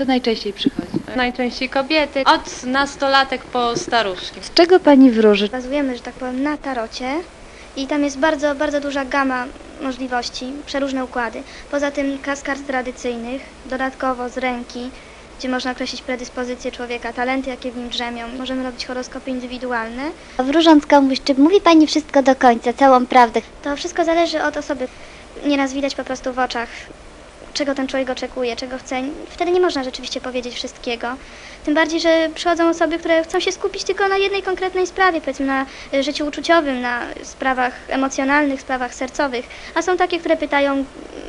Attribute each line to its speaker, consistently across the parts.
Speaker 1: To najczęściej przychodzi.
Speaker 2: Najczęściej kobiety, od nastolatek po staruszki.
Speaker 1: Z czego pani wróży?
Speaker 3: Bazujemy, że tak powiem, na tarocie i tam jest bardzo, bardzo duża gama możliwości, przeróżne układy. Poza tym kas kart tradycyjnych, dodatkowo z ręki, gdzie można określić predyspozycje człowieka, talenty, jakie w nim drzemią. Możemy robić horoskopy indywidualne.
Speaker 4: Wróżąc komuś, czy mówi Pani wszystko do końca, całą prawdę?
Speaker 3: To wszystko zależy od osoby. Nieraz widać po prostu w oczach, czego ten człowiek oczekuje, czego chce. Wtedy nie można rzeczywiście powiedzieć wszystkiego. Tym bardziej, że przychodzą osoby, które chcą się skupić tylko na jednej konkretnej sprawie, powiedzmy na y, życiu uczuciowym, na sprawach emocjonalnych, sprawach sercowych, a są takie, które pytają mm,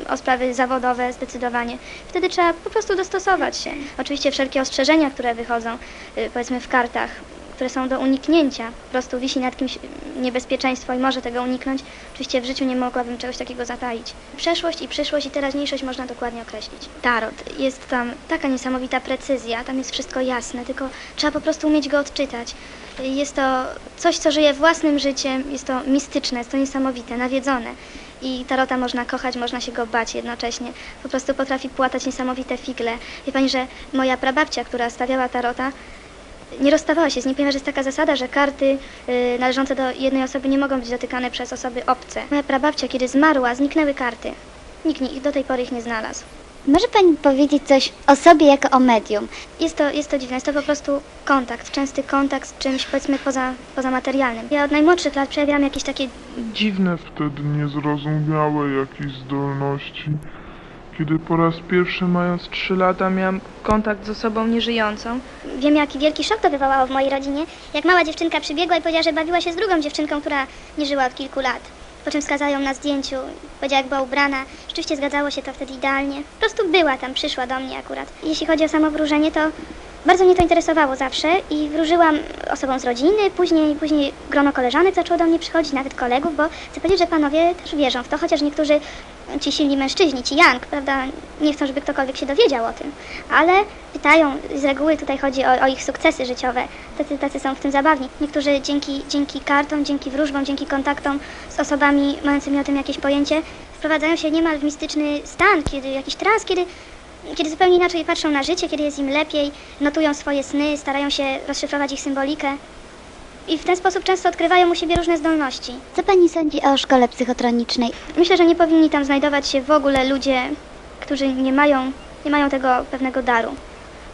Speaker 3: o sprawy zawodowe zdecydowanie. Wtedy trzeba po prostu dostosować się. Oczywiście wszelkie ostrzeżenia, które wychodzą, y, powiedzmy w kartach, które są do uniknięcia. Po prostu wisi nad kimś niebezpieczeństwo i może tego uniknąć. Oczywiście w życiu nie mogłabym czegoś takiego zataić. Przeszłość i przyszłość i teraźniejszość można dokładnie określić. Tarot. Jest tam taka niesamowita precyzja, tam jest wszystko jasne, tylko trzeba po prostu umieć go odczytać. Jest to coś, co żyje własnym życiem, jest to mistyczne, jest to niesamowite, nawiedzone. I tarota można kochać, można się go bać jednocześnie. Po prostu potrafi płatać niesamowite figle. Wie pani, że moja prababcia, która stawiała tarota, nie rozstawała się z nim, ponieważ jest taka zasada, że karty y, należące do jednej osoby nie mogą być dotykane przez osoby obce. Moja prababcia, kiedy zmarła, zniknęły karty. Nikt nie, do tej pory ich nie znalazł.
Speaker 4: Może Pani powiedzieć coś o sobie jako o medium?
Speaker 3: Jest to, jest to dziwne, jest to po prostu kontakt, częsty kontakt z czymś powiedzmy poza, poza materialnym. Ja od najmłodszych lat przejawiałam jakieś takie
Speaker 5: dziwne wtedy niezrozumiałe jakieś zdolności. Kiedy po raz pierwszy mając trzy lata miałem
Speaker 2: Kontakt z osobą nieżyjącą.
Speaker 3: Wiem, jaki wielki szok to wywołało w mojej rodzinie, jak mała dziewczynka przybiegła i powiedziała, że bawiła się z drugą dziewczynką, która nie żyła od kilku lat. Po czym wskazała ją na zdjęciu, powiedziała, jak była ubrana. Rzeczywiście zgadzało się to wtedy idealnie. Po prostu była tam, przyszła do mnie akurat. Jeśli chodzi o samo wróżenie, to bardzo mnie to interesowało zawsze i wróżyłam osobom z rodziny, później, później grono koleżanek zaczęło do mnie przychodzić, nawet kolegów, bo chcę powiedzieć, że panowie też wierzą w to, chociaż niektórzy, ci silni mężczyźni, ci Young, prawda, nie chcą, żeby ktokolwiek się dowiedział o tym, ale pytają, z reguły tutaj chodzi o, o ich sukcesy życiowe, tacy, tacy są w tym zabawni. Niektórzy dzięki, dzięki kartom, dzięki wróżbom, dzięki kontaktom z osobami mającymi o tym jakieś pojęcie, wprowadzają się niemal w mistyczny stan, kiedy jakiś trans, kiedy kiedy zupełnie inaczej patrzą na życie, kiedy jest im lepiej, notują swoje sny, starają się rozszyfrować ich symbolikę i w ten sposób często odkrywają u siebie różne zdolności.
Speaker 4: Co Pani sądzi o szkole psychotronicznej?
Speaker 3: Myślę, że nie powinni tam znajdować się w ogóle ludzie, którzy nie mają, nie mają tego pewnego daru.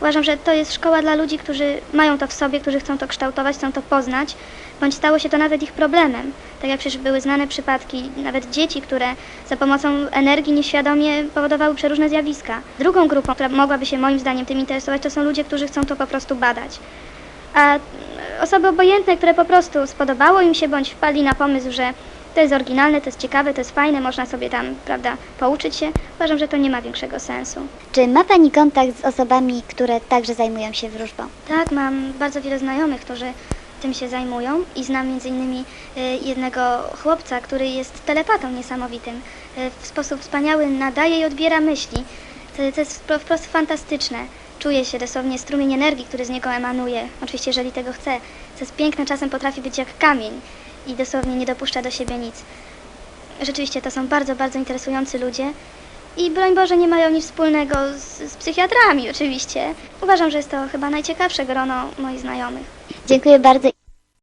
Speaker 3: Uważam, że to jest szkoła dla ludzi, którzy mają to w sobie, którzy chcą to kształtować, chcą to poznać, bądź stało się to nawet ich problemem. Tak jak przecież były znane przypadki nawet dzieci, które za pomocą energii nieświadomie powodowały przeróżne zjawiska. Drugą grupą, która mogłaby się moim zdaniem tym interesować, to są ludzie, którzy chcą to po prostu badać. A osoby obojętne, które po prostu spodobało im się, bądź wpadli na pomysł, że to jest oryginalne, to jest ciekawe, to jest fajne, można sobie tam, prawda, pouczyć się, uważam, że to nie ma większego sensu.
Speaker 4: Czy ma Pani kontakt z osobami, które także zajmują się wróżbą?
Speaker 3: Tak, mam bardzo wiele znajomych, którzy tym się zajmują i znam między innymi y, jednego chłopca, który jest telepatą niesamowitym. Y, W sposób wspaniały nadaje i odbiera myśli. To, to jest wpro- wprost fantastyczne. Czuje się dosłownie strumień energii, który z niego emanuje. Oczywiście, jeżeli tego chce. Co jest piękne, czasem potrafi być jak kamień i dosłownie nie dopuszcza do siebie nic. Rzeczywiście to są bardzo, bardzo interesujący ludzie. I broń Boże, nie mają nic wspólnego z, z psychiatrami, oczywiście. Uważam, że jest to chyba najciekawsze grono moich znajomych.
Speaker 4: Dziękuję bardzo